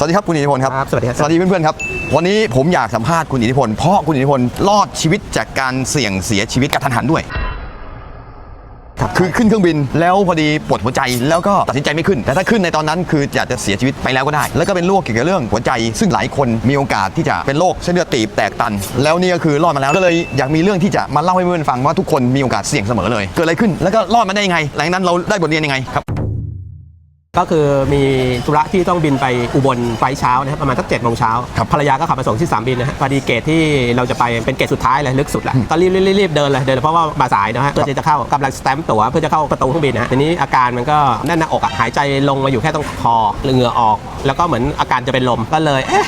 สวัสดีครับคุณอิทธิพลครับครับ สวัสดีครับ สวัสดีเพื่อนๆครับ วันนี้ผมอยากสัมภาษณ์คุณอิทธิพล เพราะคุณอิทธิพลรอดชีวิตจากการเสี่ยงเสียชีวิตกระทันหันด้วย คือขึ้นเครื่องบินแล้วพอดีปวดหัวใจแล้วก็ตัดสินใจไม่ขึ้น แต่ถ้าขึ้นในตอนนั้นคืออยากจะเสียชีวิตไปแล้วก็ได้ แล้วก็เป็นโรคเกี่ยวกับเรื่องหัวใจ ซึ่งหลายคนมีโอกาสที่จะเป็นโรคเส้นเลือดตีบแตกตัน แล้วนี่ก็คือรอดมาแล้วก็เลยอยากมีเรื่องที่จะมาเล่าให้เพื่อนๆฟังว่าทุกคนมีโอกาสเสี่ยงเสมอเลย เกิดอะไรขึ้นแล้วก็รอดมาได้ยังไง หลังจากนั้นเราได้บทเรียนยังไงครับ ก็คือมีธุระที่ต้องบินไปอุบลไฟล์เช้านะครับประมาณสักเจ็ดโมงเช้าครับภรรยาก็ขับมาส่งที่สนามบินนะฮะพอดีเกตที่เราจะไปเป็นเกตสุดท้ายเลยลึกสุดแหละก็รีบรีบรีบเดินเลยเดินเลยเพราะว่ามาสายนะฮะเพื่อที่จะเข้ากำลังสแตมป์ตั๋วเพื่อจะเข้าประตูเครื่องบินนะฮะทีนี้อาการมันก็แน่นหน้าอกอะหายใจลงมาอยู่แค่ตรงคอเหงื่อออก แล้วก็เหมือนอาการจะเป็นลมก็เลยเอ๊ะ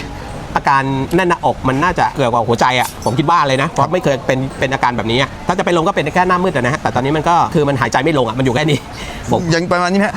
อาการแน่นหน้าอกมันน่าจะเกี่ยวกับหัวใจอะผมคิดว่าเลยนะเพราะไม่เคยเป็นเป็นอาการแบบนี้อะถ้าจะไปลงก็เป็นแค่หน้ามืดอะนะฮะแต่ตอนนี้มันก็คือมันหายใจไม่ลงอะมันอยู่แค่นี้ผม ยังประมาณนี้ไหมฮะ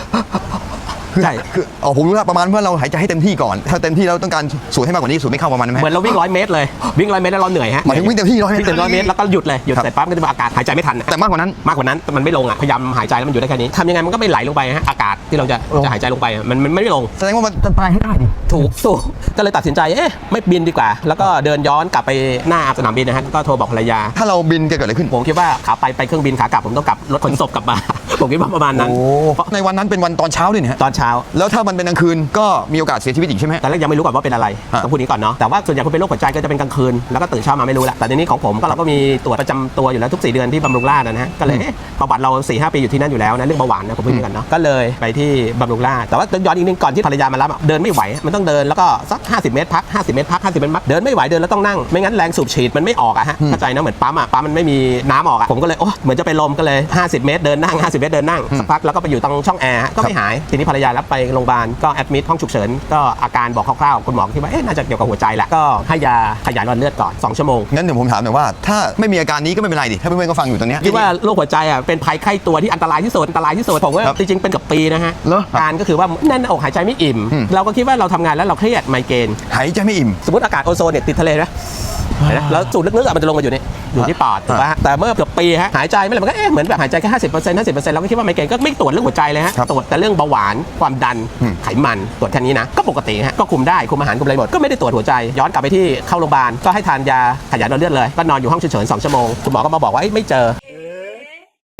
ใช่คืออ๋อผมรู้แล้วประมาณว่าเราหายใจให้เต็มที่ก่อนถ้าเต็มที่เราต้องการสูดให้มากกว่านี้สูดไม่เข้าประมาณนั้นไหมเหมือนเราวิ่งร้อยเมตรเลยวิ่งร้อยเมตรแล้วเราเหนื่อยฮะหมายถึงวิ่งเต็มที่100เมตร วิ่งเต็มร้อยเมตรแล้วก็หยุดเลยหยุดครับเสร็จปั๊บก็จะมีอากาศหายใจไม่ทันอะแต่มากกว่านั้นมากกว่านั้นมันไม่ลงอะพยายามหายใจแล้วมันอยู่ได้แค่นี้ทำยังไงมันก็ไม่ไหลลงไปฮะอากาศที่เราจะลงจะหายใจลงไปอะมันมันไม่ลง แสดงว่ามันจะตายให้ได้ดิถูกถูกก็เลยตัดสินใจเอ๊ะไม่บินดีกว่า แล้วก็เดินย้อนกลับไปหน้าสนามบินนะฮะก็โทรบอกภรรยา ถ้าเราบินจะเกิดอะไรขึ้นผมคิดว่าขาไปไปเครื่องบินขากลับผมต้องกลับรถขนศพกลับมา ผมคิดว่าประมาณนั้นเพราะในวันนั้นเป็นวันตอนเช้าด้วยเนี่ยฮะตอนเช้าแล้วถ้ามันเป็นกลางคืนก็มีโอกาสเสียชีวิตอีกใช่ไหมแต่แรกยังไม่รู้ก่อนว่าเป็นอะไรฮะต้องพูดนี้ก่อนเนาะแต่ว่าส่วนใหญ่คนเป็นโรคหัวใจก็จะเป็นกลางคืนแล้วก็ตื่นเช้ามาไม่รู้แหละแต่ทีนี้ของผมก็เราก็มีตรวจประจำตัวอยู่แล้วทุก 4 เดือนที่บำรุงราษฎร์นะฮะก็เลยเอ๊ะประวัติเรา4ีหปีอยู่ที่นั่นอยู่แล้วนะเรื่องเบาหวานนะผมพูดอย่างนี้กันเนาะก็เลยไปที่บำรุงราษฎร์แต่ว่าย้อนอีกนิดก่อนที่ภรรยามารับอะเดินไม่ไหวมันต้องเดินแล้วก็สัก 50 เมตรพัก 50 เมตรพัก 50 เมตรพักเดินไม่ไหวเดินแล้วต้องนั่งไม่งั้นแรงสูบฉีดมันไม่ออกอะฮะเข้าใจนะเหมือนปั๊มอะปั๊มมันไม่มีน้ำออกอะผมก็เลยโอ้เหมือนจะไปนลมก็เลย 50 เมตรเดินนั่ง 50 เมตรเดินนั่งสักพักแล้วก็ไปอยู่ตรงช่องแอร์ฮะก็ไม่หายทีนี้ภรรยารับไปโรงพยาบาลก็แอดมิดห้องฉุกเฉินก็อาการบอกคร่าวๆคุณหมอคิดว่าเอ๊ะน่าจะเกี่ยวกับหัวใจแหละก็ให้ยาขยายหลอดเลือดก่อน2ชั่วโมงงั้นเดี๋ยวผมถามหน่อยว่า ถ้าไม่มีอาการนี้ก็ไม่เป็นไรดิถ้าเพื่อนๆก็ฟังอยู่ตรงเนี้ยคิดว่าโรคหัวใจอะเป็นภัยไข้ตัวที่อันตรายที่สุดอันตรายที่สุดผมว่าครับจริงๆเป็นเกับปีนะฮะเหรอการก็คือว่าแน่นหน้าอกหายใจไม่อิ่มอืมเราก็คิดว่าเราทำงานแล้วเราเครียดไมเกรนหายใจไม่อิ่ม สมมติอากาศโอโซนเนี่ยติดทะเลนะเห็นไหม แล้วสูดลึกๆอะมันจะลงมาอยู่นี่อยู่ที่ปอดถูกปะฮะแต่เมื่อเกือบปีฮะหายใจไม่เลยมันก็เอ๊ะเหมือนแบบหายใจแค่ห้าสิบเปอร์เซ็นต์ห้าสิบเปอร์เซ็นต์เราก็คิดว่าไมเกรนก็ไม่ตรวจเรื่องหัวใจเลยฮะครับตรวจแต่เรื่องเบาหวานความดันอืมไขมันตรวจแค่นี้นะก็ปกติฮะก็คุมได้คุมอาหารคุมอะไรหมดก็ไม่ได้ตรวจหัวใจ ย้อนกลับไปที่เข้าโรงพยาบาลก็ให้ทานยาขยายหลอดเลือดเลยก็นอนอยู่ห้องฉุกเฉินสองชั่วโมงคุณหมอก็มาบอกว่าเอ้ยไม่เจอ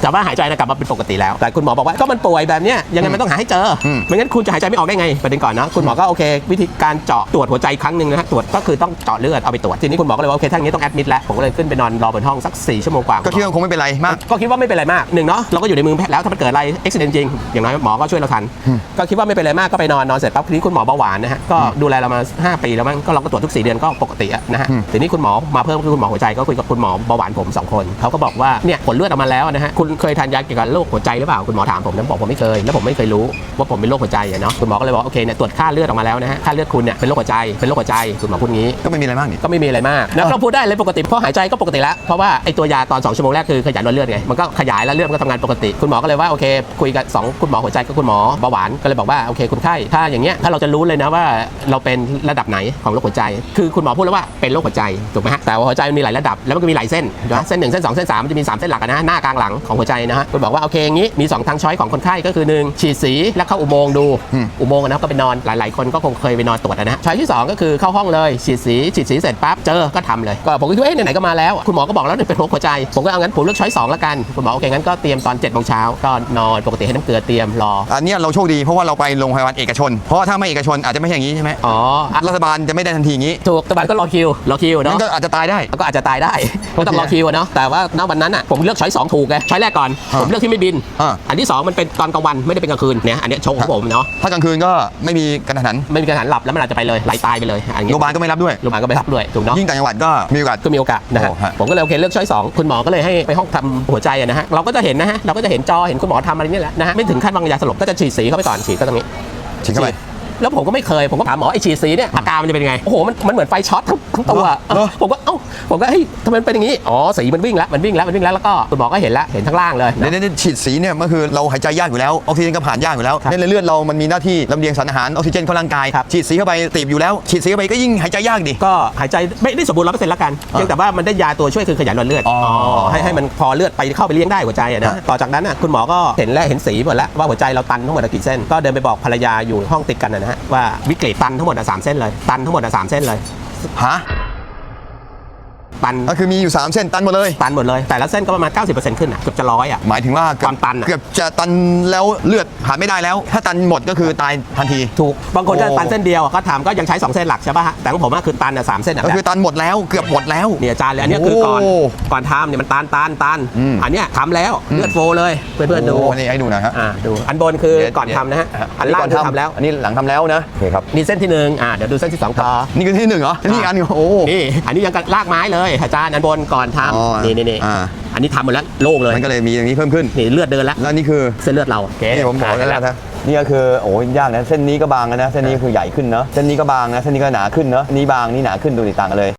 แต่ว่าหายใจนะกลับมาเป็นปกติแล้ว แต่คุณหมอบอกว่าก็มันป่วยแบบเนี้ยยังไงมันต้องหาให้เจออม ไม่งั้นคุณจะหายใจไม่ออกได้ไงประเด็นก่อนนะคุณหมอก็โอเค วิธีการเจาะตรวจหัวใจครั้งหนึ่งนะฮะตรวจก็คือต้องเจาะเลือดเอาไปตรวจทีนี้คุณหมอก็เลยว่าโอเคถ้าอย่างนี้ต้องแอดมิดแล้วผมก็เลยขึ้นไปนอนรอบนห้องสัก4ชั่วโมงกว่า ก็คิดว่าคงไม่เป็นไรมาก ก็คิดว่าไม่เป็นไรมากหนึ่งเนาะเราก็อยู่ในมือแพทย์แล้วถ้ามันเกิดอะไรอุบิเหตุจริง อย่างน้อยหมอก็ช่วยเราทันอืมก็คิดว่าไม่เป็นไรมากก็ไปนอนนอนเสร็จปั๊บทีนี้คุณหมอเบาหวานนะฮะก็ดูแลเรามาห้าปีแล้วมั้งก็เราก็ตรวจทุกสี่เดือนก็ปกติอะนะฮะอืมทีนี้คุณหมอมาเพิ่มคือคุณหมอหัวใจก็คุยกับคุณหมอเบาหวานผมสองคนเขาก็บอกว่าเนี่ยผลเลือดออกมาแล้วนะฮะคุณเคยทานยาเกี่ยวกับโรคหัวใจหรือเปล่าคุณหมอถามผมนะบอกผมไม่เคยแล้วผมไม่เคยรู้ว่าผมเป็นโรคหัวใจอะเนาะคุณหมอก็เลยบอกโอเคเนี่ยตรวจค่าเลือดออกมาแล้วนะฮะค่าเลือดคุณเนี่ยเป็นโรคหัวใจเป็นโรคหัวใจคุณหมอพูดงี้ก็ไม่มีอะไรมากนี่ก็ไม่มีอะไรมากแล้วก็พูดได้เลยปกติเพราะหายใจก็ปกติแล้วเพราะว่าไอตัวยาตอน2ชั่วโมงแรกคือขยายหลอดเลือดไงมันก็ขยายแล้วเลือดมันก็ทำงานปกติ คุณหมอก็เลยว่าโอเค คุยกับสองคุณหมอหัวใจกับคุณหมอเบาหวานก็เลยบอกว่าโอเคคุณไข้ถ้าอย่างเงี้ยถ้าเราจะรู้เลยนะว่าเราเป็นระดับไหนของโรคหัวใจ คือคุณหมอพูดแล้วว่าเป็นโรคหัวใจถูกไหมฮะแต่ว่าหัวใจมันมีหลายระดับแล้วมันก็มีหลายเส้นนะเส้นหนึ่งเส้นสองเส้นสามมันจะมีสามเส้นหลักอะนะหน้ากลางหลังของหัวใจนะฮะคุณบอกว่าโอเคอย่างงี้มีสองทางช้อยของคนไข้ก็คือหนึ่งฉีดสีแล้วเข้าอุโมงค์ดูอืมอุโมงค์อะนะก็ไปนอนหลาย ๆ คนก็คงเคยไปนอนตรวจอะนะช้อยที่สองก็คือเข้าห้องเลยฉีดสีฉีดสีเสร็จปั๊บเจอก็ทำเลยก็ผมก็คิดว่าเอ๊ะไหนๆก็มาแล้ว คุณหมอก็บอกแล้วเนี่ยเป็นโรคหัวใจ ผมก็เอางั้นผมเลือกช้อยสองละกันคุณหมอโอเคงั้นก็เตรียมตอน7จ็ดโมงเช้าก็นอนปกติให้น้ำเกลือเตรียมรออันเนี้ยเราโชคดีเพราะว่าเราไปโรงพยาบาลเอกชน เพราะว่าถ้าไม่เอกชนอาจจะไม่ใช่อย่างนี้ใช่ไหมอ๋ออะรัฐบาลจะไม่ได้ทันทีอย่างนี้ถูกแต่บัตรก็รอคิวรอคิวนั่เนาะนก็อาจจะตายได้แล้วก็อาจจะตายได้ก็ต้องรอคิวอะเนาะแต่ว่าณวันนั้นอะผมเลือกช้อยสองถูกไงช้อยแรกก่อนอ่าผมเลือกที่ไม่บินอ่าอันที่สองมันเป็นตอนกลางวันไม่ได้เป็นกลางคืนเนี่ยอันเนี้ยโชคของผมเนาะถ้ากลางคืนก็ไม่มีการแข่งขันไม่มีการหันหลับแล้วมันอาจจะไปเลยไหลตายไปเลยอันโรงพนี้ยาบาลก็ไม่รับด้วยโรงพยาบาลก็ไม่รับด้วยถูกเนาะยิ่งต่างจังหวัดก็มีโอกาสก็มีโอกาสนะฮะโอ้ฮะผมก็เลยโอเคเลือกช้อยสองคุณหมอก็เลยให้ไปห้องทำหัวใจอะนะฮะเราก็จะเห็นนะฮะเราก็จะเห็นจอเห็นคุณหมอทำอะไรนี่แหละนะฮะไม่ถึงขั้นวางยาสลบก็จะฉีดสีเข้าไปก่อนฉีดก็ตรงนี้ฉีดเข้าไปแล้วผมก็ไม่เคย ผมก็ถามหมอไอฉีดสีเนี่ยอาการมันจะเป็นยังไง โอ้โห มันมันเหมือนไฟช็อตทั้งทั้งตัวเหรอผมก็เอ้า ผมก็เฮ้ยทำไมมันเป็นอย่างนี้ อ๋อ สีมันวิ่งแล้ว มันวิ่งแล้ว มันวิ่งแล้ว แล้วก็คุณหมอก็เห็นแล้วเห็นทั้งล่างเลยเดี๋ยวนี้ฉีดสีเนี่ยมันคือเราหายใจยากอยู่แล้วออกซิเจนก็ผ่านยากอยู่แล้วครับในเลือดเรามันมีหน้าที่ลำเลียงสารอาหารออกซิเจนเข้าร่างกายครับ ฉีดสีเข้าไปตีบอยู่แล้ว ฉีดสีเข้าไปก็ยิ่งหายใจยากดิ ก็หายใจไม่ได้สมบูรณ์ร้อยเปอร์เซ็นต์แล้วกัน เพียงแต่ว่ามันได้ยาตัวช่วยคือขยายหลอดเลือดอ๋อให้ให้มันพอเลือดไปเข้าไปเลี้ยงได้หัวใจอะครันะบต่อจากนั้นน่ะคุณหมอก็เห็นแล้วเห็นสีหมดแล้วว่าหัวใจเราตันทั้งหมดอะกี่เส้น ก็เดินไปบอกภรรยาอยู่ห้องติดกันนะฮะว่าวิกฤตตันทั้งหมดอะสามเส้นเลย ตันทั้งหมดอะสามเส้นเลย ฮะ ตันก็คือมีอยู่ 3 เส้นตันหมดเลย ตันหมดเลย แต่ละเส้นก็ประมาณ 90%ขึ้นอะเกือบจะร้อยอะ หมายถึงว่าเกือบความตันอะเกือบจะตันแล้วเลือดผ่านไม่ได้แล้ว ถ้าตันหมดก็คือตายทันที ถูก บางคนก็โอ้ตันเส้นเดียวก็ถามก็ยังใช้ 2 เส้นหลักใช่ป่ะฮะแต่ของผมอะคือตันอะสามเส้นอะก็คือตันหมดแล้วเกือบหมดแล้ว เนี่ยอาจารย์เลยอันเนี้ยคือก่อนโอ้ก่อนทำเนี่ยมันตันตันตันอืม อันเนี้ยทำแล้วเลือดโฟลเลยเพื่อนๆดูโอ้นี่ให้ดูหนะฮะอ่าดูอันบนคือก่อนทำนะฮะอันล่างคือทำแล้วอันนี้หลังทำแล้วนะโอเคครับ นี่เส้นที่หนึ่งอ่าเดี๋ยวดูเส้นที่สองต่อ นี่คือที่หนึ่งเหรอ นี่อีกอันหนึงโอ้ นี่ อันนี้ยังกับลากไม้เลยอาจารย์อันบนก่อนทอ๋อำนี่นี่นี่อ่า อันนี้ทำหมดแล้วโล่งเลยมันก็เลยมีอย่างนี้เพิ่มขึ้น นี่เลือดเดินแล้วแล้วนี่คือเส้นเลือดเราโอเคนี่ผมบอกแล้วนะนี่ก็คือโอ้ยยากนะเส้นนี้ก็บางนะเส้นนี้คือใหญ่ขึ้นเนาะเส้นนี้ก็บางนะเส้นนี้ก็หนาขึ้นเนาะนี่บางนี่หนาขึ้นดูติต่างกันเลย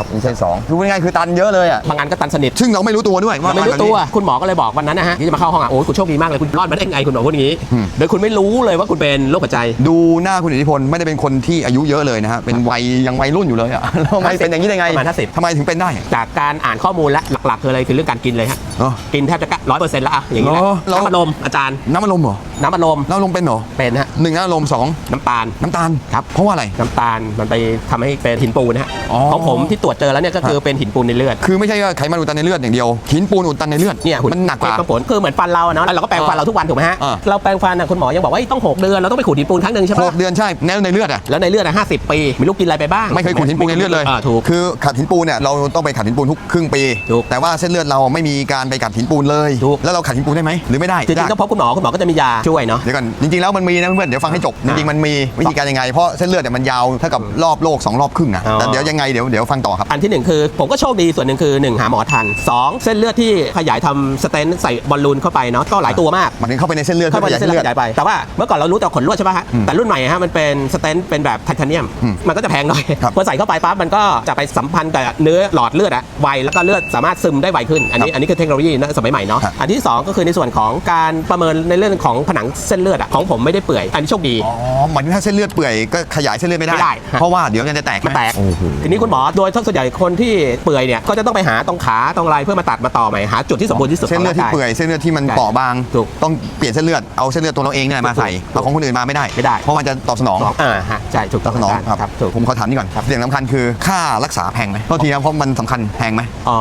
ครับนี่เส้นสองดูง่ายๆคือตันเยอะเลยอะบางอันก็ตันสนิทซึ่งเราไม่รู้ตัวด้วยว่าไม่รู้แบบนี้ตัวคุณหมอก็เลยบอกวันนั้นนะฮะที่จะมาเข้าห้องอะโอ้ยคุณโชคดีมากเลยคุณรอดมาได้ไงคุณหมอพูดอย่างนี้อืมโดยคุณไม่รู้เลยว่าคุณเป็นโรคหัวใจ ดูหน้าคุณอิทธิพลไม่ได้เป็นคนที่อายุเยอะเลยนะฮะเป็นวัยยังวัยรุ่นอยู่เลยอะแล้วทำไมเป็นอย่างนี้ได้ไงประมาณ50ทำไมถึงเป็นได้ จากการอ่านข้อมูลและหลักๆคืออะไรคือเรื่องการกินเลยฮะ เนอะกินแทบจะร้อยเปอร์เซ็นต์แล้วอะอย่างนี้นะเหรอแล้ว น้ำอัดลมอาจารย์ น้ำมันลมเหรอน้ำอัดลมน้ำลมเป็นเหรอเป็นฮะหนึ่งน้ำลมสองน้ำตาล น้ำตาลครับ เพราะว่าอะไร น้ำตาลมันไปทำให้เป็นหินปูนนะฮะอ๋อ ของผมที่ตรวจเจอแล้วเนี่ยก็คือเป็นหินปูนในเลือดคือไม่ใช่ว่าไขมันอุดตันในเลือดอย่างเดียวหินปูนอุดตันในเลือดเนี่ยหุ่มันหนักกว่าเป็นผลคือเหมือนฟันเราอะเนาะแล้วเราก็แปรงฟันเราทุกวันถูกไหมฮะอ่า เราแปรงฟันอะคุณหมอยังบอกว่าเอ้ยต้องหกเดือนเราต้องไปขูดหินปูนครั้งหนึ่งใช่หปะกเดือนใช่แน่ในเลือดอะแล้วในเลือดอะห้าสิบปีไม่รู้กินอะไรไปบ้างไม่เคยขุดหินปูนในเลือดเลย อ่าถูก คือขัดหินปูนเนี่ยเราต้องไปขัดหินปูนทุกครึ่งปี ถูก แต่ว่าเส้นเลือดเราไม่มีการไปขัดหินปูนเลย ถูก แล้วเราขัดหินปูนได้ไหมหรือไม่ได้จริงๆก็พบคุณหมอคุณหมอก็จะมียาช่วยเนาะ เดี๋ยวก่อนจริงๆแล้วมันมีนะเพื่อนๆเดี๋ยวฟังให้จบจริงๆมันมีวิธีการยังไงเพราะเส้นเลือดเนี่ยมันยาวเท่ากับรอบโลกสองรอบครึ่งอะอ๋อ แต่เดี๋ยวยังไงเดี๋ยวเดี๋ยวฟังต่อครับ อันที่หนึ่งคือผมก็โชคดีส่วนหนึ่งคือหนึ่งหาหมอทันสองเส้นเลือดที่ขยายทำสเตนต์ใส่บอลลูนเข้าไปเนาะก็หลายตัวมาก มันถึงเข้าไปในเส้นเลือดเข้าไปในเส้นเลือดขยายไป แต่ว่าเมื่อก่อนเรารู้แต่ขนลวดใช่ป่ะฮะอืมแต่รุ่นใหม่ฮะมันเป็นสเตนต์เป็นแบบไทเทเนียม อืมมันก็จะแพงหน่อย ครับพอใส่เข้าไปปั๊บมันก็จะไปสัมพันธ์กับเนื้อหลอดเลือดอะไวแล้วก็เลือดสามารถซึมได้ไวขึ้น อันนี้อันนี้คือเทคโนโลยีนะสมัยใหม่เนาะครับอันที่สองก็คือในส่วนของการประเมินในเรื่องของผนังเส้นเลือดอะของผมไม่ได้เปื่อย อันนี้โชคดี อ๋อหมายถึงถ้าเส้นเลือดเปื่อยก็ขยายเส้นเลือดไม่ได้ ไม่ได้ฮะ เพราะว่าเดี๋ยวมันจะแตกมันแตก โอ้โห ทีนี้คุณหมอโดยส่วนใหญ่คนที่เปื่อยเนี่ยก็จะต้องไปหาตรงขาตรงไหล่เพื่อมาตัดมาต่อใหม่หาจุดที่สมบูรณ์ที่สุดเส้นเลือดที่ขงร่างกาย เปื่อยเส้นเลือดที่มันใช่เปราะบาง ถูกต้องเปลี่ยนเส้นเลือดเอาเส้นเลือดตัวเราเองเนี่ยมาใส่ถูกเอาของคนอื่นมาไม่ได้ ไม่ได้ เพราะมันจะตอบสนองสองอ่าฮะใช่ถูกตต้ออบงสนองาจารย์ครับครับถูกผมขอถามนี่ก่อนเรื่องสำคัญคือค่ารักษาแพงไหมโทษทีครับเพราะมันสำคัญแพงไหม อ๋อ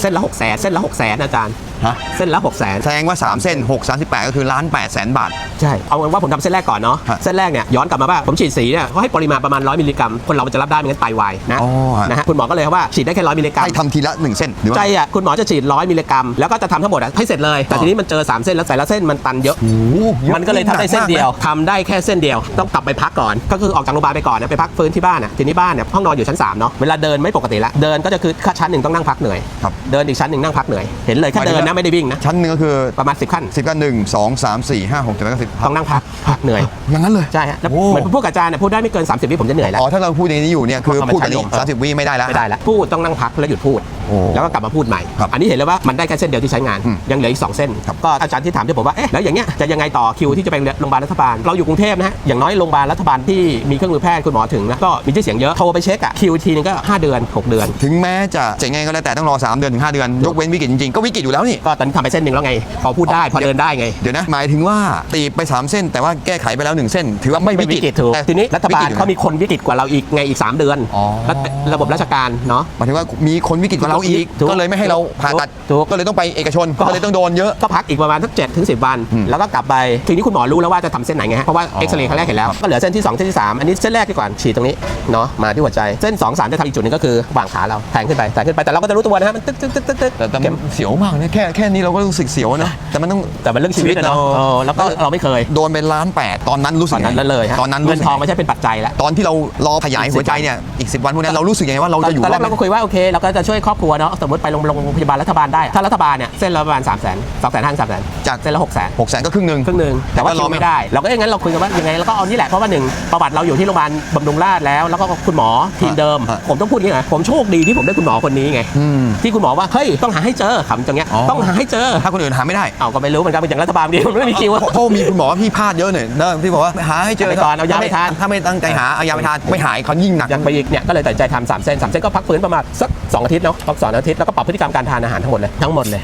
เส้นละหกแสนเส้นละหกแสนอาจารย์ ฮะ เส้นละหกแสนแสดงว่า 3 เส้น 6 38 ก็คือล้าน8แสนบาท ใช่ เอาเป็นว่าผมทำเส้นแรกก่อนเนาะ ฮะเส้นแรกเนี่ยย้อนกลับมาว่าผมฉีดสีเนี่ยเขาให้ปริมาณประมาณ 100 มิลลิกรัม คนเรามันจะรับได้ไม่งั้นไตวายนะอ๋อฮะ นะฮะคุณหมอก็เลยว่าฉีดได้แค่100มิลลิกรัมให้ทำทีละ 1 เส้นหรือว่า ใจอะคุณหมอจะฉีด 100 มิลลิกรัม แล้วก็จะทำทั้งหมดอะให้เสร็จเลย แต่อ๋อทีนี้มันเจอ 3 เส้นแล้วแต่ละเส้นมันตันเยอะโอ้โหอะ มันก็เลยทำได้เส้นเดียวทำได้แค่เส้นเดียว ต้องกลับไปพักก่อน ก็คือออกจากโรงพยาบาลไปก่อนนะไปพักฟื้นที่บ้านอะทีนี้บ้านเนี่ยห้องนอนอยู่ชั้น3เนาะเวลาเดินไม่ปกติละเดินก็จะคือชั้นหนึ่งต้องนั่งพักเหนื่อยครับ เดินอีกชั้นหนึ่งนั่งพักเหนื่อยเห็นเลยแค่เดินนะไม่ได้วิ่งนะ ชั้นหนึ่งก็คือประมาณ 10 ขั้น10ก็1 2 3 4 5 6 7 8 9 10ต้องนั่งพักพักเหนื่อย อย่างนั้นเลย ใช่ฮะแล้วโอ้ เหมือนพวกอาจารย์เนี่ยพูดได้ไม่เกิน 30วิผมจะเหนื่อยแล้ว อ๋อถ้าเราพูดอย่างนี้อยู่เนี่ยคือเอามาพูดแบบนี้ใช้ลมเออสามสิบวิไม่ได้แล้ว ไม่ได้แล้วพูดต้องนั่งพักแล้วหยุดพูด โอ้แล้วก็กลับมาพูดใหม่ ครับอันนี้เห็นเลยว่ามันได้แค่เส้นเดียวที่ใช้งาน อืมยังเหลืออีก 2 เส้น ครับก็อาจารย์ที่ถามที่ผมว่าเอ๊ะแล้วอย่างเงี้ยจะยังไงต่อคิวที่จะไปโรงพยาบาลรัฐบาลเราอยู่กรุงเทพนะฮะอย่างน้อยโรงพยาบาลรัฐบาลที่มีเครื่องมือแพทย์คุณหมอถึงแล้วก็มีชื่อเสียงเยอะโทรไปเช็คอะคิวทีนึงก็ 5 เดือน 6 เดือน ถึงแม้จะเจ๋งไงก็แล้วแต่ต้องรอ 3 เดือนถึง 5 เดือน ยกเว้นวิกฤตจริงๆ ก็วิกฤตอยู่แล้วนี่ก็ตอนนี้ทำไปเส้นหนึ่งแล้วไง พอพูดได้พอเดินได้ไง เดี๋ยวนะ หมายถึงว่าตีบไป 3 เส้น แต่ว่าแก้ไขไปแล้ว 1 เส้น ถือว่าไม่วิกฤตถูกแต่ทีนี้รัฐบาลวิกฤตอยู่นะ เขามีคนวิกฤตกว่าเราอีกไงอีก 3 เดือนอ๋อ แล้วระบบราชการเนาะ หมายถึงว่ามีคนวิกฤตกว่าเราอีก ถูกก็เลยไม่ให้เราผ่าตัดถูก ก็เลยต้องไปเอกชนก็ก็เลยต้องโดนเยอะ ก็พักอีกประมาณสักเจ็ดถึงสิวัน อืมแล้วก็กลับไปทีนี้คุณหมอรู้แล้วว่าจะทำเส้นไหนไงฮะเพราะว่าอ๋อเอ็กซเรย์ครั้งแรกเห็นแล้วก็เหลือเส้นที่ 2 เส้นที่ 3 อันนี้เส้นแรกดีกว่าฉีดตรงนี้เนาะมาที่หัวใจเส้น 2 3 จะทำอีกจุดหนึงก็คือวางขาเราแทงขึ้นไปแทงขึ้นไปแต่เราก็จะรู้ตัวนะฮะมันตึ๊กตึ๊กตึ๊กตึ๊กตึ๊กแต่แต่เข็มเสียวมากเนี่ยแค่แค่นี้เราก็รู้สึกเสียวนะแต่มันต้องแต่มันเรื่องชีวิตอะเนาะชีวิตเอเนอะอแล้วก็เราไม่เคย โดนเป็นล้านแปดตอนนั้นรู้สึตกอนนั้นไงเลยฮะตอนนั้นเงิรู้นสึกทองไงไม่ใช่เป็นปัจจัยแล้วตอนที่เรารอขยายหัวใจเนี่ยอีกสิวันพวกนั้นเรารู้สึกยังไงว่าเราจะอยู่ตอนรแรอดกเราก็คุยว่าโอเคเราก็จะช่วยครอบครัวเนาะสมมติไปโรงโรงพยาบาลรัฐบาลได้ ถ้ารัฐบาลเนี่ยเส้นละประมาณ3 0 0 0 0 0 2 0 0 0 0 5 3 0 0 0 จาก เส้นละ6 0 0 0 0หกแสนก็ครึ่งหนึ่ง ครึ่งหนึ่งแต่ว่าแต่ว่าคิวเราไม่ ไม่ได้เราก็อย่างนั้นเราคุยกันว่ายังไงเราก็เอานี่แหละเพราะว่าหนึ่งประวัติเราอยู่ที่โรงพยาบาลบำรุงราษฎร์แล้วแล้วก็คุณหมอทีมเดิม ฮะผมต้องพูดอย่างนี้นะผมโชคดีที่ผมได้คุณหมอคนนี้ไง อืม ที่คุณหมอว่าเฮ้ยต้องหาให้เจอคำจังเงี้ยอ๋อต้องหาให้เจอถ้าคนอื่นหาไม่ได้เอาก็ไม่รู้เหมือนกันเป็นอย่างรัฐบาลดีมันไม่มีคิวอะ เพราะเพราะมีคุณหมอพี่พลาดเยอะหน่อยนะที่บอกว่าหาให้เจอไปก่อนเอายาไม่ทาน ถ้าไม่ตั้งใจหาเอายาไม่ทานไม่หายเขายิ่งหนัก ยังไปอีกเนี่ยก็เลยตัดสินใจทำสามเส้นสามเส้นก็พักฟื้นประมาณสักสองอาทิตย์เนาะพักสองอาทิตย์แล้วก็ปรับพฤติกรรมการทานอาหารทั้งหมดเลยทั้งหมดเลย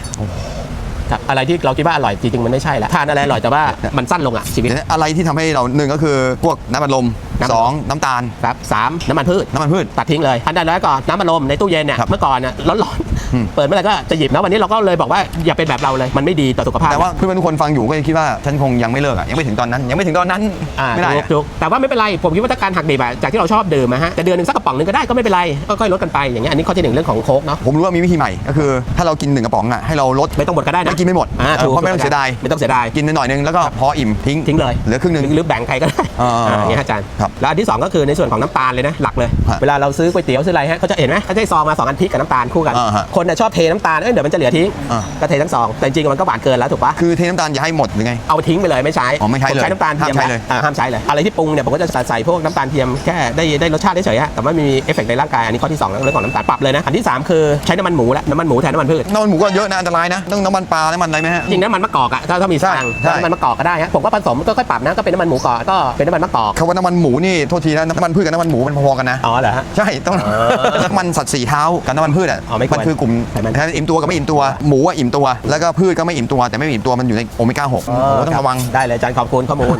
ครับอะไรที่เราคิดว่าอร่อยจริงๆมันไม่ใช่แล้วทานอะไรอร่อยแต่ว่ามันสั้นลงอะชีวิตเดี๋ยวนะอะไรที่ทำให้เราหนึ่งก็คือพวกน้ำมันลมน้ำอัดลม สองน้ำตาล ครับสามน้ำมันพืชน้ำมันพืช ตัดทิ้งเลยอันดับแรกก่อนน้ำมันลมในตู้เย็นเนี่ยครับ เมื่อก่อนเนี่ยร้อนอืมๆ เปิดเมื่อไหร่ก็จะหยิบนะวันนี้เราก็เลยบอกว่าอย่าเป็นแบบเราเลยมันไม่ดีต่อสุขภาพแต่ว่าเพื่อนๆทุกคนฟังอยู่ก็จะคิดว่าฉันคงยังไม่เลิกอะยังไม่ถึงตอนนั้นยังไม่ถึงตอนนั้นอ่าไม่ได้ถูกอะถูกแต่ว่าไม่เป็นไรผมคิดว่าถ้าการหักดิบอะจากที่เราชอบดื่มอะฮะแต่เดือนหนึ่งสักกระป๋องหนึงก็ได้ก็ไม่เป็นไรค่อยๆลดกันไปอย่างเงี้ยอันนี้ข้อที่หนึ่งเรื่องของโค้กเนาะผมรู้ว่ามีวิธีใหม่ก็คือถ้าเรากินหนึ่งกระป๋องอะให้เราลดไม่ต้องหมดก็ได้นะไม่กินไม่หมดอ่าเออถูกเพราะไม่ต้องเสียดายไม่ต้องเสียดายกินไปหน่อยนึงแล้วก็พออิ่มทิ้งทิ้งเลยเหลือครึ่งหนึ่งหรือแบ่งใครก็ได้อ่าอ่าอย่างเงี้ยฮะอาจารย์ครับแล้วอันที่สองก็คือในส่วนของน้ำตาลเลยนะหลักเลยฮะเวลาเราซื้อก๋วยเตี๋ยวซื้ออะไรฮะเขาจะเห็นไหมเขาจะให้ซองมาสองอันพริกกับน้ำตาลคู่กันอ่าฮะคนน่ะชอบเทน้ำตาลเอ้ยเดี๋ยวมันจะเหลือทิ้งอ่า ก็เททั้งซองแต่จริงๆมันก็หวานเกินแล้วถูกปะ คือเทน้ำตาลอย่าให้หมดหรือไง เอาทิ้งไปเลยไม่ใช้อ๋อไม่ใช้ผเลยใช้น้ำตาลเทียมห้ามใช้เลย อ่าห้ามใช้เลย อะไรที่ปรุงเนี่ยผมก็จะใส่พวกน้ำตาลเทียมแค่ได้ได้รสชาติเฉยๆฮะแต่ไม่มีเอฟเฟกต์ในร่างกาย อันนี้ข้อที่2แล้วเรื่องของน้ำตาลปรับเลยนะ อันที่3คือใช้น้ำมันหมูและน้ำมันหมูแทนน้ำมันพืช น้ำมันหมูก็เยอะนะอันตรายนะต้องน้ำมันปลาน้ำมันอะไรไหมฮะ จริงน้ำมันมะกอกอะถ้าถ้ามีใช่สร้างใช่ น้ำมันมะกอกก็ได้ฮะผมก็ผสมก็ค่อยปรับนะก็เป็นน้ำมันหมูกรอบก็เป็นน้ำมันมะกอกคำว่าน้ำมันหมูนี่โทษทีนะน้ำมันพืชกับน้ำมันหมูมันพอๆกันนะ อ๋อเหรอฮะ ใช่ต้องเออน้ำมันสัตว์สีเท้ากับน้ำมันพืชอะอ๋อไม่ควร มันคือกลุ่มไขมันอิ่มตัวกับไม่อิ่มตัว หมูอะอิ่มตัว แล้วก็พืชก็ไม่อิ่มตัวแต่ไม่อิ่มตัวมันอยู่ในโอเมก้าหกโอ้โหต้องระวัง ได้เลยอาจารย์ขอบคุณข้อมูล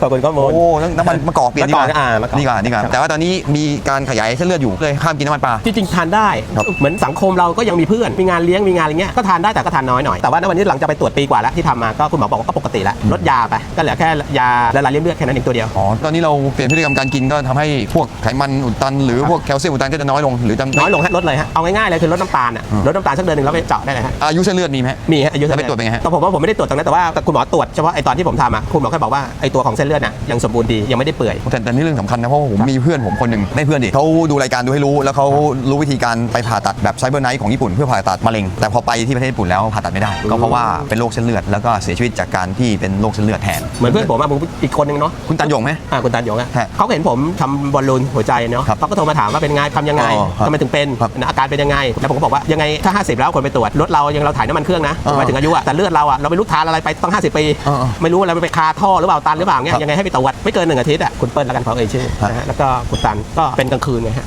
ขอบคุณข้อมูล โอ้น้ำมันมะกอกเปลี่ยนดีกว่า มะกอกอ่ามะกอกดีกว่าดีกว่าครับแต่ว่าตอนนี้มีการขยายเส้นเลือดอยู่เลยห้ามกินน้ำมันปลา ที่จริงทานได้ ครับเหมือนสังคมเราก็ยังมีเพื่อน มีงานเลี้ยง มีงานอะไรเงี้ย ก็ทานได้แต่ก็ทานน้อยหน่อย แต่ว่าณวันนี้หลังจากไปตรวจปีกว่าแล้วที่ทำมา ก็คุณหมอบอกว่าก็ปกติแล้วลดยาไป ก็เหลือแค่ยาละลายริ่มเลือดแค่นั้นเองตัวเดียว อ๋อตอนนี้เราเปลี่ยนพฤติกรรมการกินก็ทำให้พวกไขมันอุดตัน หรือพวกแคลเซียมอุดตันก็จะน้อยลงหรือจะน้อยลงฮะลดเลยฮะ เอาง่ายๆเลยคือลดน้ำตาลอะอืมลดน้ำตาลสักเดือนหนึ่งแล้วไปเจาะได้เลยฮะอายุเส้นเลือดมีไหมมีฮะอายุแล้วไปตรวจเป็นไงฮะแต่ผมว่าผมไม่ได้ตรวจตรงนั้นแต่ว่าคุณหมอตรวจเฉพาะไอตอนที่ผมทำอะคุณหมอแค่บอกว่าไอตัวของเส้นเลือดน่ะยังสมบูรณ์ดียังไม่ได้เปื่อยแต่แต่นี่เรื่องสำคัญนะเพราะว่าผมมีเพื่อนผมคนหนึ่งไม่เพื่อนดิเขาดูรายการดูให้รู้ แล้วเขารู้วิธีการไปผ่าตัดแบบไซเบอร์ไนท์ของญี่ปุ่นเพื่อผ่าตัดมะเร็งแต่พอไปที่ประเทศญี่ปุ่นแล้วผ่าตัดไม่ได้ ก็เพราะว่าเป็นโรคเส้นเลือดแล้วก็เสียชีวิตจากการที่เป็นโรคเส้นเลือดแทนเหมือนเพื่อนผมอะผมอีกคนนึงเนาะคุณตันยงไหมอ่าคุณตันหยงอะฮะเขาก็เห็นผมทำบอลลูนหัวใจเนาะครับเขาก็โทรมาถามว่าเป็นไงทำยังไงอ๋อครับทำไมถึงเป็นครับอาการเป็นยังไงแล้วผมก็บอกว่ายังไงถ้า 50 แล้วคนไปตรวจรถเรายังเราถ่ายน้ำมันเครื่องนะอ๋อหมายถึงอายุอะแต่เลือดเราอะเราไม่รู้ทานอะไรไปต้อง50 ปีอ๋ออ๋อไม่รู้อะไรไปคาท่อหรือเปล่าตันหรือเปล่าเงี้ครัยบยังไงให้ไปตรวจไม่เกินหนึ่งอาทิตย์อะคุณเปิ้ลแล้วกันเพราะเอ่ยชื่อครับนะฮะแล้วก็คุณตันก็เป็นกลางคืนไงฮะ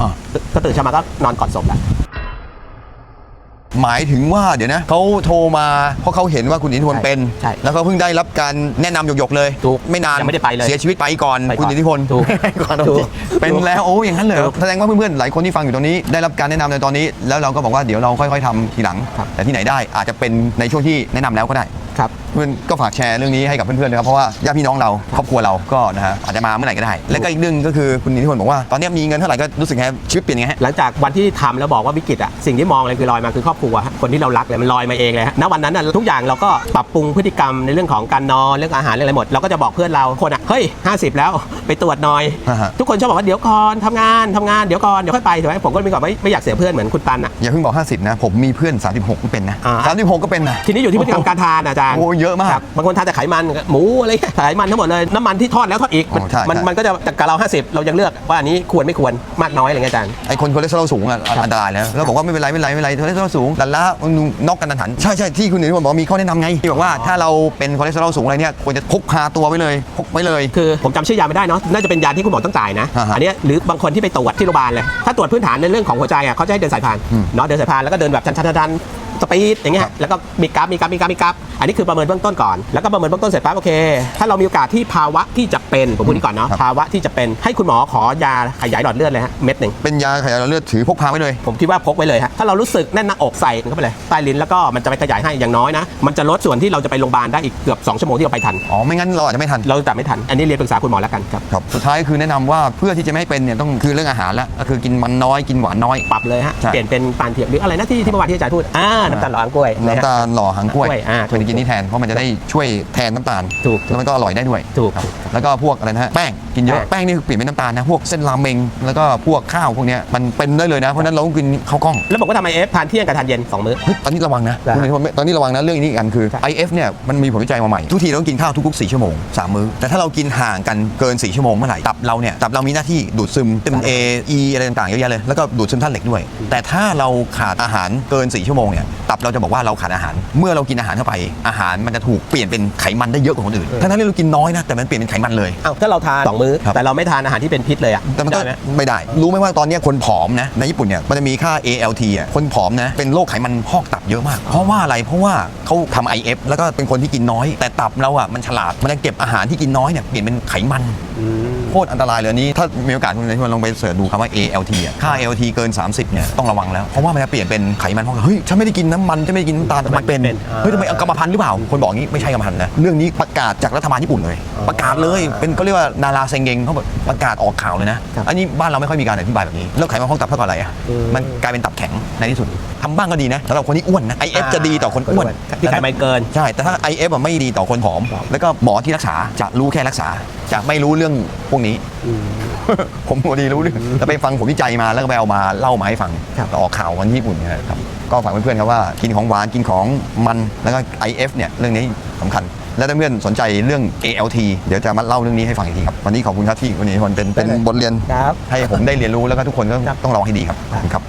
อ่า ก็ตื่นเช้ามาก็นอนกอดศพแล้ว หมายถึงว่าเดี๋ยวนะเขาโทรมาเพราะเขาเห็นว่าคุณอิทธิพลใช่เป็น ใช่แล้วเขาเพิ่งได้รับการแนะนำหยกๆเลยถูกไม่นานยังไม่ได้ไปเลยเสียชีวิตไปก่อนไปก่อนคุณอิทธิพลถูกก่อนถูก เป็นแล้วโอ้อย่างนั้นเลยถูกแสดงว่าเพื่อนๆหลายคนที่ฟังอยู่ตรงนี้ได้รับการแนะนำในตอนนี้ แล้วเราก็บอกว่าเดี๋ยวเราค่อย ๆทำทีหลัง ครับ แต่ที่ไหนได้อาจจะเป็นในช่วงที่แนะนำแล้วก็ได้ ครับเพื่อนก็ฝากแชร์เรื่องนี้ให้กับเพื่อนๆนะครับเพราะว่าญาติพี่น้องเราครอบครัวเราก็นะฮะอาจจะมาเมื่อไหร่ก็ได้ และก็อีกเรื่องก็คือคุณอิทธิพลบอกว่าตอนนี้มีเงินเท่าไหร่ก็รู้สึกไงชีวิตเปลี่ยนไงฮะหลังจากวันที่ทำแล้วบอกว่าวิกฤตอะสิ่งที่มองเลยคือลอยมาคือครอบครัวฮะคนที่เรารักเลยมันลอยมาเองเลยฮะณวันนั้นน่ะทุกอย่างเราก็ปรับปรุงพฤติกรรมในเรื่องของการนอนเรื่องอาหารเรื่องอะไรหมดเราก็จะบอกเพื่อนเราคนอะเฮ้ย50 แล้วไปตรวจหน่อยอ่าฮะทุกคนชอบบอกว่าเดี๋ยวก่อนทำงานทำงานเดี๋ยวก่อนเดี๋ยวค่อยไปถูกไหมผมก็มีก่อนไม่ไม่อยากเสียเพื่อนเหมือนคุณตันอะอย่าเพิ่งบอก 50 นะ ผมมีเพื่อน 36 ก็เป็นนะอ่า36 ก็เป็นนะทีนี้อยู่ที่พฤติกรรมการทานอาจารย์โอ้เยอะมากครับบางคนทานแต่ไขมันหมูอะไรเงี้ยไขมันทั้งหมดเลยน้ำมันที่ทอดแล้วทอดอีกมันอ๋อใช่มันใช่ มันก็จะจากกับเรา 50 เรายังเลือกว่าอันนี้ควรไม่ควรมากน้อยอะไรเงี้ยอาจารย์ ไอคนคอเลสเตอรอลสูงอะอันตรายแล้วแล้วบอกว่าไม่เป็นไรไม่เป็นไรไม่เป็นไรคอเลสเตอรอลสูงแต่ละนอกกันทันหันใช่ใช่ที่คุณหนึ่งบอกว่ามีข้อแนะนำไงที่บอกว่าถ้าเราเป็นคอเลสเตอรอลสูงอะไรเนี่ยควรจะพกพาตัวไว้เลยพกไว้เลย คือผมจำชื่อยาไม่ได้เนาะน่าจะเป็นยาที่คุณหมอต้องจ่ายนะ อ่าฮะอันเนี้ยหรือบางคนที่ไปตรวจที่โรงพยาบาลเลย ถ้าตรวจพื้นฐานในเรื่องของหัวใจอะเขาจะให้เดินสายพานอืมเนาะเดินสายพานแล้วก็เดินแบบชันๆดัน สปีดอย่างเงี้ครัยบแล้วก็มีกราฟมีกราฟมีกราฟมีกราฟอันนี้คือประเมินเบื้องต้นก่อนแล้วก็ประเมินเบื้องต้นเสร็จปั๊บโอเค ถ้าเรามีโอกาสที่ภาวะที่จะเป็นผมพูดนี้ก่อนเนาะครับภาวะที่จะเป็นให้คุณหมอขอยาขยายหลอดเลือดเลยฮะเม็ดหนึ่งเป็นยาขยายหลอดเลือดถือพกพาไว้เลย ผมคิดว่าพกไว้เลยฮะถ้าเรารู้สึกแน่นหน้าอกใส่เข้าไปเลยใต้ลิ้นแล้วก็มันจะไปขยายให้อย่างน้อยนะมันจะลดส่วนที่เราจะไปโรงพยาบาลได้อีกเกือบสองชั่วโมงที่เราไปทันอ๋อไม่งั้นเราอาจจะไม่ทันเราจะไม่ทันอันนี้เรียนปรึกษาคุณหมอแล้วกันครับครับสุดท้ายคือแนะนำว่าเพื่อที่จะไม่ให้เป็นเนี่ยต้องคือเรื่องอาหารแล้วก็คือกินมันน้อยกินหวานน้อยปรับเลยฮะใช่เปลี่ยนเป็นปานเทียมหรืออะไรนะที่ที่เมื่อวานที่อาจารย์พูดอ่าน้ำตาลหล่อหางกล้วยนะฮะน้ำตาลหล่อหางกล้วยกล้วยอ่าควรจะกินนี่แทนเพราะมันจะได้ช่วยแทนน้ำตาลถูกแล้วมันก็อร่อยได้ด้วยถูกครับแล้วก็พวกอะไรนะฮะแป้งกินเยอะแป้งแป้งนี่คือเปลี่ยนเป็นน้ำตาลนะพวกเส้นราเมงแล้วก็พวกข้าวพวกเนี้ยมันเป็นได้เลยนะเพราะฉะนั้นเราต้องกินข้าวกล้องแล้วบอกว่าทำไมเอฟทานเที่ยงกับทานเย็นสองมื้อเฮ้ยตอนนี้ระวังนะได้คุณอิทธิพลตอนนี้ระวังนะเรื่องนี้อีกอันคือ IF เนี่ยมันมีผลวิจัยมาใหม่ทุกทีเราต้องกินข้าวทุกๆ4ชั่วโมงสามมื้อแต่ถ้าเรากินห่างกันเกิน4ชั่วโมงเมื่อไหร่ตับเราเนี่ยตับเรามีหน้าที่ดูดซึมวิตามิน A E อะไรต่างๆเยอะแยะเลยแล้วก็ดูดซึมธาตุเหล็กด้วย แต่ถ้าเราขาดอาหารเกิน4ชั่วโมงเนี่ย ตับเราจะบอกว่าเราขาดอาหาร เมื่อเรากินอาหารเข้าไป อาหารมันจะถูกเปลี่ยนเป็นไขมันได้เยอะกว่าคนอื่นทั้งๆที่เรากินน้อยนะแต่มันเปลี่ยนเป็นไขมันเลยเอ้าถ้าเราทานสองมื้อ ครับ แต่เราไม่ทานอาหารที่เป็นพิษเลยอะแต่มันก็ได้ไหม ไม่ได้ รู้ไหมว่าตอนเนี้ยคนผอมนะ ในญี่ปุ่นเนี่ยมันจะมีค่า ALT อะ คนผอมนะ เป็นโรคไขมันพอกตับเยอะมาก เพราะว่าอะไร เพราะว่าเขาทำ IF แล้วก็เป็นคนที่กินน้อย แต่ตับเราอะมันฉลาด มันจะเก็บอาหารที่กินน้อยเนี่ยเปลี่ยนเป็นไขมันอืมโคตรอันตรายเลยอันนี้ ถ้ามีโอกาสคุณที่มันลองไปเสิร์ชดูคำว่า ALT อะ ค่า ALT เกิน 30เนี่ยต้องระวังแล้ว เพราะว่ามันจะเปลี่ยนเป็นไขมันพอกตับเฮ้ย ฉันไม่ได้กินน้ำมันฉันไม่ได้กินน้ำตาลแต่มันเป็นเป็นอ่าเฮ้ยทำไมเอากรรมพันธุ์หรือเปล่าคนบอกงี้ไม่ใช่กรรมพันธุ์นะเรื่องนี้ประกาศจากรัฐบาลญี่ปุ่นเลย ประกาศเลยเป็นเขาเรียกว่านาราเซงเกงเขาแบบประกาศออกข่าวเลยนะครับอันนี้บ้านเราไม่ค่อยมีการอธิบายแบบนี้แล้วไขมันพอกตับเท่ากับอะไรอะอืมมันกลายเป็นตับแข็งในที่สุดทำบ้างก็ดีนะสำหรับคนที่อ้วนนะ IF จะดีต่อคนอ้วนที่ไขมันเกินใช่แต่ถ้า IF อะไม่ดีต่อคนผอม แล้วก็หมอที่รักษาจะรู้แค่รักษาจะไม่รู้เรื่องพวกนี้ผมพอดีรู้เรื่องแล้วไปฟังผมวิจัยมาแล้วก็ไปเอามาเล่ามาให้ฟังครับออกข่าววันที่ญี่ปุ่นเนะครับ ก็ฝากเพื่อนๆครับว่ากินของหวานกินของมันแล้วก็ IF เนี่ยเรื่องนี้สำคัญ และถ้าเพื่อนสนใจเรื่อง ALT เดี๋ยวจะมาเล่าเรื่องนี้ให้ฟังอีกทีครับวันนี้ขอบคุณครับที่วันนี้คนเป็นเป็นบทเรียนครับ ให้ผมได้เรียนรู้แล้วก็ทุกคนก็ครับต้องลองให้ดีครับขอบคุณครับ